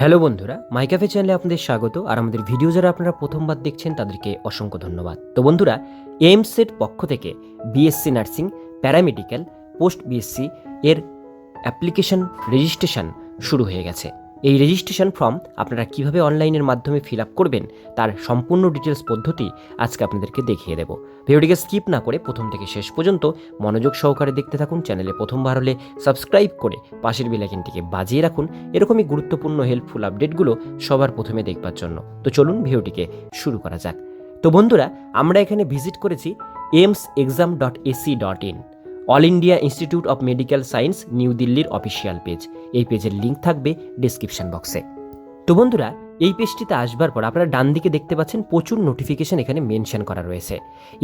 Hello বন্ধুরা মাই cafe চ্যানেলে আপনাদের স্বাগত, আর আমাদের ভিডিও যারা আপনারা প্রথমবার দেখছেন, তাদেরকে অসংখ্য ধন্যবাদ। তো বন্ধুরা, এইমসের পক্ষ থেকে BSc nursing, paramedical, post BSc এর অ্যাপ্লিকেশন রেজিস্ট্রেশন শুরু হয়ে গেছে। এই রেজিস্ট্রেশন ফর্ম আপনারা কীভাবে অনলাইনের মাধ্যমে ফিল আপ করবেন, তার সম্পূর্ণ ডিটেলস পদ্ধতি আজকে আপনাদেরকে দেখিয়ে দেবো। ভিডিওটিকে স্কিপ না করে প্রথম থেকে শেষ পর্যন্ত মনোযোগ সহকারে দেখতে থাকুন চ্যানেলে প্রথমবার হলে সাবস্ক্রাইব করে পাশের বেলাইকিনটিকে বাজিয়ে রাখুন। এরকমই গুরুত্বপূর্ণ হেল্পফুল আপডেটগুলো সবার প্রথমে দেখবার জন্য। তো চলুন ভিডিওটিকে শুরু করা যাক। তো বন্ধুরা, আমরা এখানে ভিজিট করেছি AIIMS exam dot AC dot in all India institute of medical science new দিল্লির অফিসিয়াল পেজ। এই পেজের লিঙ্ক থাকবে ডিসক্রিপশন বক্সে তো বন্ধুরা, এই পেজটিতে আসবার পর আপনারা ডান দিকে দেখতে পাচ্ছেন প্রচুর নোটিফিকেশন এখানে মেনশন করা রয়েছে।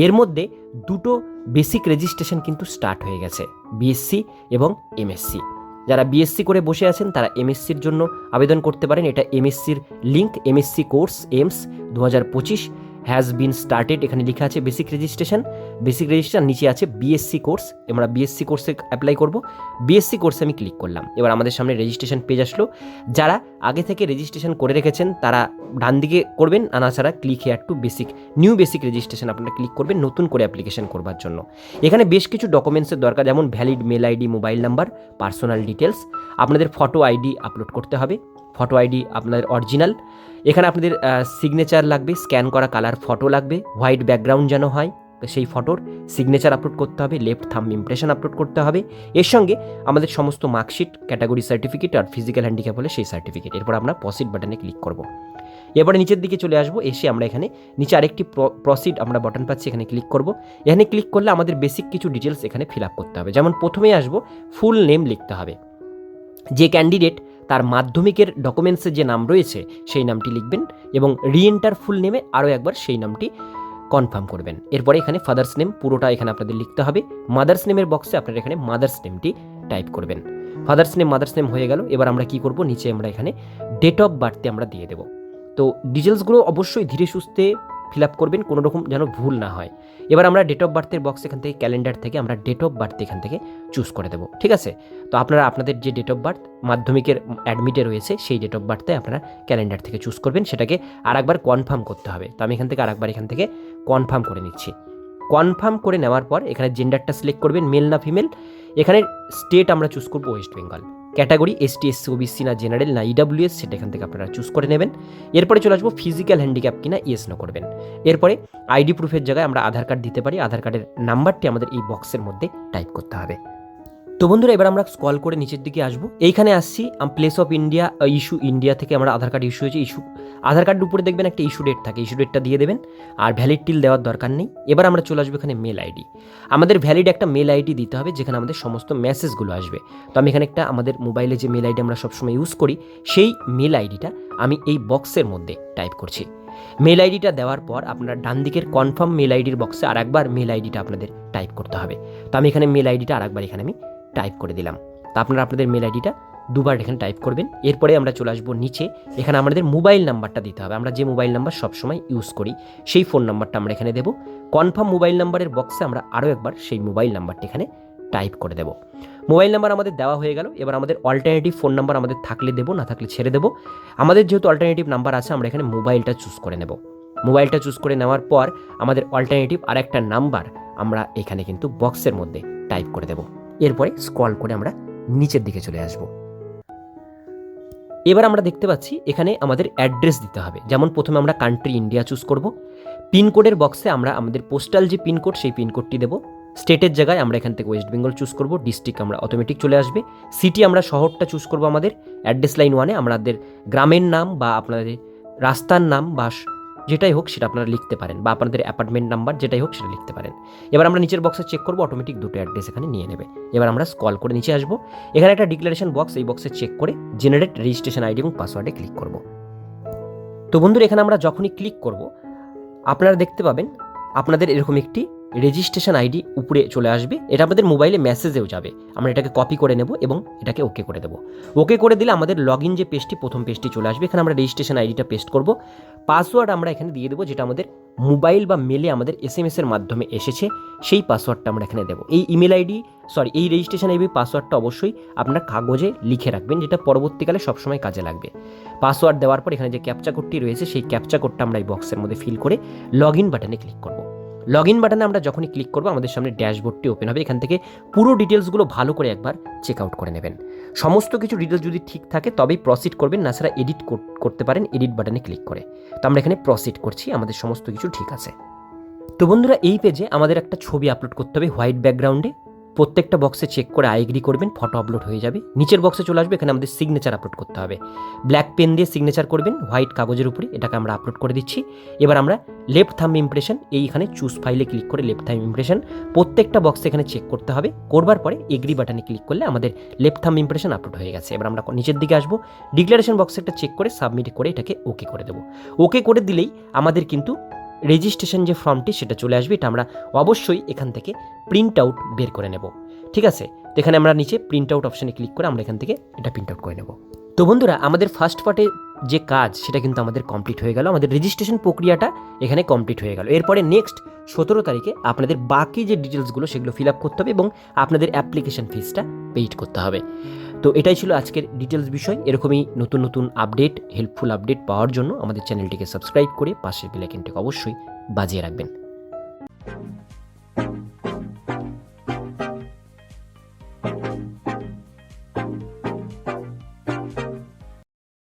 এর মধ্যে দুটো বেসিক রেজিস্ট্রেশন কিন্তু স্টার্ট হয়ে গেছে বিএসসি এবং এমএসসি যারা বিএসসি করে বসে আছেন, তারা এমএসসির জন্য আবেদন করতে পারেন। এটা এমএসসির লিঙ্ক এমএসসি কোর্স এমস দু হাজার পঁচিশ হ্যাজ বিন স্টার্টেড এখানে লেখা আছে বেসিক রেজিস্ট্রেশন বেসিক রেজিস্ট্রেশন নিচে আছে বিএসসি কোর্স আমরা বিএসসি কোর্সে অ্যাপ্লাই করব। বিএসসি কোর্সে আমি ক্লিক করলাম। এবার আমাদের সামনে রেজিস্ট্রেশন পেজ আসলো। যারা আগে থেকে রেজিস্ট্রেশন করে রেখেছেন, তারা ডান দিকে করবেন আনা ছাড়া click here to basic new basic registration আপনারা ক্লিক করবেন নতুন করে অ্যাপ্লিকেশন করবার জন্য। এখানে বেশ কিছু ডকুমেন্টসের দরকার, যেমন valid mail ID mobile number personal details আপনাদের ফটো আইডি আপলোড করতে হবে। ফটো আইডি আপনাদের অরিজিনাল এখানে আপনাদের সিগনেচার লাগবে স্ক্যান করা কালার ফটো লাগবে হোয়াইট ব্যাকগ্রাউন্ড যেন হয় সেই ফটোর সিগনেচার আপলোড করতে হবে লেফট থাম ইমপ্রেশন আপলোড করতে হবে। এর সঙ্গে আমাদের সমস্ত মার্কশিট ক্যাটাগরি সার্টিফিকেট আর ফিজিক্যাল হ্যান্ডিক্যাপ হলে সেই সার্টিফিকেট এরপর আমরা প্রসিড বাটনে ক্লিক করব। এরপরে নিচের দিকে চলে আসব, এসে আমরা এখানে নিচে আরেকটি প্রসিড আমরা বাটন পাচ্ছি, এখানে ক্লিক করব। এখানে ক্লিক করলে আমাদের বেসিক কিছু ডিটেলস এখানে ফিল আপ করতে হবে। যেমন প্রথমে আসব ফুল নেম লিখতে হবে। যে ক্যান্ডিডেট তার মাধ্যমিকের ডকুমেন্টসে যে নাম রয়েছে, সেই নামটি লিখবেন এবং রিএন্টার ফুল নেমে আরও একবার সেই নামটি কনফার্ম করবেন। এরপরে এখানে ফাদার্স নেম পুরোটা এখানে আপনাদের লিখতে হবে। মাদার্স নেমের বক্সে আপনারা এখানে মাদার্স নেমটি টাইপ করবেন। ফাদার্স নেম মাদার্স নেম হয়ে গেল। এবার আমরা কি করব? নিচে আমরা এখানে ডেট অফ বার্থে আমরা দিয়ে দেবো। তো ডিটেলসগুলো অবশ্যই ধীরে সুস্থে ফিল আপ করবেন কোনো রকম যেন ভুল না হয়। এবার আমরা ডেট অফ বার্থের বক্স এখান থেকে ক্যালেন্ডার থেকে আমরা ডেট অফ বার্থ এখান থেকে চুজ করে দেবো, ঠিক আছে? তো আপনারা, আপনাদের যে ডেট অফ বার্থ মাধ্যমিকের অ্যাডমিটে রয়েছে, সেই ডেট অফ বার্থে আপনারা ক্যালেন্ডার থেকে চুজ করবেন, সেটাকে আরেকবার কনফার্ম করতে হবে। তো আমি এখান থেকে আরেকবার এখান থেকে কনফার্ম করে নিচ্ছি। কনফার্ম করে নেওয়ার পর এখানে জেন্ডারটা সিলেক্ট করবেন মেল না ফিমেল এখানে স্টেট আমরা চুজ করব West Bengal category S T SC OBC না জেনারেল না ইডাব্লিউএস, সেটা এখান থেকে আপনারা চুজ করে নেবেন। এরপরে চলে আসব ফিজিক্যাল হ্যান্ডিক্যাপ কিনা ইয়েস নো করবেন। এরপরে আইডি প্রুফের জায়গায় আমরা আধার কার্ড দিতে পারি। আধার কার্ডের নাম্বারটি আমাদের এই বক্সের মধ্যে টাইপ করতে হবে। তো বন্ধুরা, এবার আমরা স্কল করে নিচের দিকে আসব। এইখানে আসছি place of India issue India থেকে আমরা আধার কার্ড ইস্যু হয়েছে ইস্যু আধার কার্ডের উপরে দেখবেন একটা ইস্যু ডেট থাকে। ইস্যু ডেটটা দিয়ে দেবেন। আর ভ্যালিড টিল দেওয়ার দরকার নেই। এবার আমরা চলে আসব এখানে মেল আইডি আমাদের ভ্যালিড একটা মেল আইডি দিতে হবে, যেখানে আমাদের সমস্ত মেসেজগুলো আসবে। তো আমি এখানে একটা আমাদের মোবাইলে যে মেল আইডি আমরা সবসময় ইউজ করি, সেই মেল আইডিটা আমি এই বক্সের মধ্যে টাইপ করছি। মেল আইডিটা দেওয়ার পর আপনার ডান দিকের কনফার্ম মেল আইডির বক্সে আর একবার মেল আইডিটা আপনাদের টাইপ করতে হবে। তো আমি এখানে মেল আইডিটা আর একবার এখানে আমি টাইপ করে দিলাম। তা আপনারা আপনাদের মেল আইডিটা দুবার এখানে টাইপ করবেন। এরপরে আমরা চলে আসব নিচে। এখানে আমাদের মোবাইল নাম্বারটা দিতে হবে। আমরা যে মোবাইল নাম্বার সবসময় ইউজ করি, সেই ফোন নাম্বারটা আমরা এখানে দেবো। কনফার্ম মোবাইল নাম্বারের বক্সে আমরা আরও একবার সেই মোবাইল নাম্বারটি এখানে টাইপ করে দেবো। মোবাইল নাম্বার আমাদের দেওয়া হয়ে গেল। এবার আমাদের অল্টারনেটিভ ফোন নাম্বার আমাদের থাকলে দেবো, না থাকলে ছেড়ে দেবো। আমাদের যেহেতু অল্টারনেটিভ নাম্বার আছে, আমরা এখানে মোবাইলটা চুজ করে নেব। মোবাইলটা চুজ করে নেওয়ার পর আমাদের অল্টারনেটিভ আর একটা নাম্বার আমরা এখানে কিন্তু বক্সের মধ্যে টাইপ করে দেবো। এরপরে স্ক্রল করে আমরা নিচের দিকে চলে আসব। এবার আমরা দেখতে পাচ্ছি এখানে আমাদের অ্যাড্রেস দিতে হবে। যেমন প্রথমে আমরা কান্ট্রি ইন্ডিয়া চুজ করব। পিনকোডের বক্সে আমরা আমাদের পোস্টাল যে পিনকোড সেই পিনকোডটি দেবো। স্টেটের জায়গায় আমরা এখান থেকে ওয়েস্ট বেঙ্গল চুজ করব। ডিস্ট্রিক্ট আমরা অটোমেটিক চলে আসবে। সিটি আমরা শহরটা চুজ করব আমাদের। অ্যাড্রেস লাইন ওয়ানে আমাদের গ্রামের নাম বা আপনাদের রাস্তার নাম বা যেটাই হোক সেটা আপনারা লিখতে পারেন বা আপনাদের অ্যাপার্টমেন্ট নাম্বার যেটাই হোক সেটা লিখতে পারেন। এবার আমরা নিচের বক্সে চেক করব অটোমেটিক দুটো অ্যাড্রেস এখানে নিয়ে নেবে। এবার আমরা স্কল করে নিচে আসব। এখানে একটা ডিক্লারেশন বক্স এই বক্সে চেক করে জেনারেট রেজিস্ট্রেশন আইডি এবং পাসওয়ার্ডে ক্লিক করব। তো বন্ধুরা, এখানে আমরা যখনই ক্লিক করব, আপনারা দেখতে পাবেন, আপনাদের এরকম একটি রেজিস্ট্রেশন আইডি উপরে চলে আসবে। এটা আমাদের মোবাইলে মেসেজেও যাবে। আমরা এটাকে কপি করে নেব এবং এটাকে ওকে করে দেবো। ওকে করে দিলে আমাদের লগ ইন যে পেজটি প্রথম পেজটি চলে আসবে। এখানে আমরা রেজিস্ট্রেশন আইডিটা পেস্ট করব। পাসওয়ার্ড আমরা এখানে দিয়ে দেবো, যেটা আমাদের মোবাইল বা মেলে আমাদের এস এম এর মাধ্যমে এসেছে। সেই পাসওয়ার্ডটা আমরা এখানে দেবো। এই ইমেল আইডি সরি এই রেজিস্ট্রেশন আইডি পাসওয়ার্ডটা অবশ্যই আপনার কাগজে লিখে রাখবেন, যেটা পরবর্তীকালে সবসময় কাজে লাগবে। পাসওয়ার্ড দেওয়ার পর এখানে যে ক্যাপচা কোডটি রয়েছে, সেই ক্যাপচা কোডটা আমরা এই বক্সের মধ্যে ফিল করে লগ ইন বাটনে ক্লিক করব। লগ ইন বাটনে আমরা যখনই ক্লিক করব, আমাদের সামনে ড্যাশবোর্ডটি ওপেন হবে। এখান থেকে পুরো ডিটেলসগুলো ভালো করে একবার চেক আউট করে নেবেন। সমস্ত কিছু ডিটেলস যদি ঠিক থাকে, তবেই প্রসিড করবেন, না ছাড়া এডিট করতে পারেন এডিট বাটনে ক্লিক করে। তো আমরা এখানে প্রসিড করছি, আমাদের সমস্ত কিছু ঠিক আছে। তো বন্ধুরা, এই পেজে আমাদের একটা ছবি আপলোড করতে হবে হোয়াইট ব্যাকগ্রাউন্ডে প্রত্যেকটা বক্সে চেক করে আইগ্রি করবেন ফটো আপলোড হয়ে যাবে। নিচের বক্সে চলে আসবে, এখানে আমাদের সিগনেচার আপলোড করতে হবে। ব্ল্যাক পেন দিয়ে সিগনেচার করবেন হোয়াইট কাগজের উপরে, এটাকে আমরা আপলোড করে দিচ্ছি। এবার আমরা লেফট থাম ইমপ্রেশন এইখানে চুজ ফাইলে ক্লিক করে লেফট থাম ইমপ্রেশন প্রত্যেকটা বক্সে এখানে চেক করতে হবে। করবার পরে এগ্রি বাটনে ক্লিক করলে আমাদের লেফট থাম ইমপ্রেশন আপলোড হয়ে গেছে। এবার আমরা নিচের দিকে আসব। ডিক্লারেশন বক্সে একটা চেক করে সাবমিট করে এটাকে ওকে করে দেবো। ওকে করে দিলেই আমাদের কিন্তু রেজিস্ট্রেশন যে ফর্মটি সেটা চলে আসবে, এটা আমরা অবশ্যই এখান থেকে প্রিন্ট আউট বের করে নেব। ঠিক আছে? এখানে আমরা নিচে প্রিন্ট আউট অপশানে ক্লিক করে আমরা এখান থেকে এটা প্রিন্ট আউট করে নেব। তো বন্ধুরা, আমাদের ফার্স্ট পার্টে যে কাজ, সেটা কিন্তু আমাদের কমপ্লিট হয়ে গেল। আমাদের রেজিস্ট্রেশন প্রক্রিয়াটা এখানে কমপ্লিট হয়ে গেল। এরপরে নেক্সট সতেরো তারিখে আপনাদের বাকি যে ডিটেলসগুলো সেগুলো ফিল আপ করতে হবে এবং আপনাদের অ্যাপ্লিকেশন ফিসটা পেইড করতে হবে। তো এটাই ছিল আজকের ডিটেলস বিষয়। এরকমই নতুন নতুন আপডেট হেল্পফুল আপডেট পাওয়ার জন্য আমাদের চ্যানেলটিকে সাবস্ক্রাইব করে পাশের বেলাইকেনটিকে অবশ্যই বাজিয়ে রাখবেন।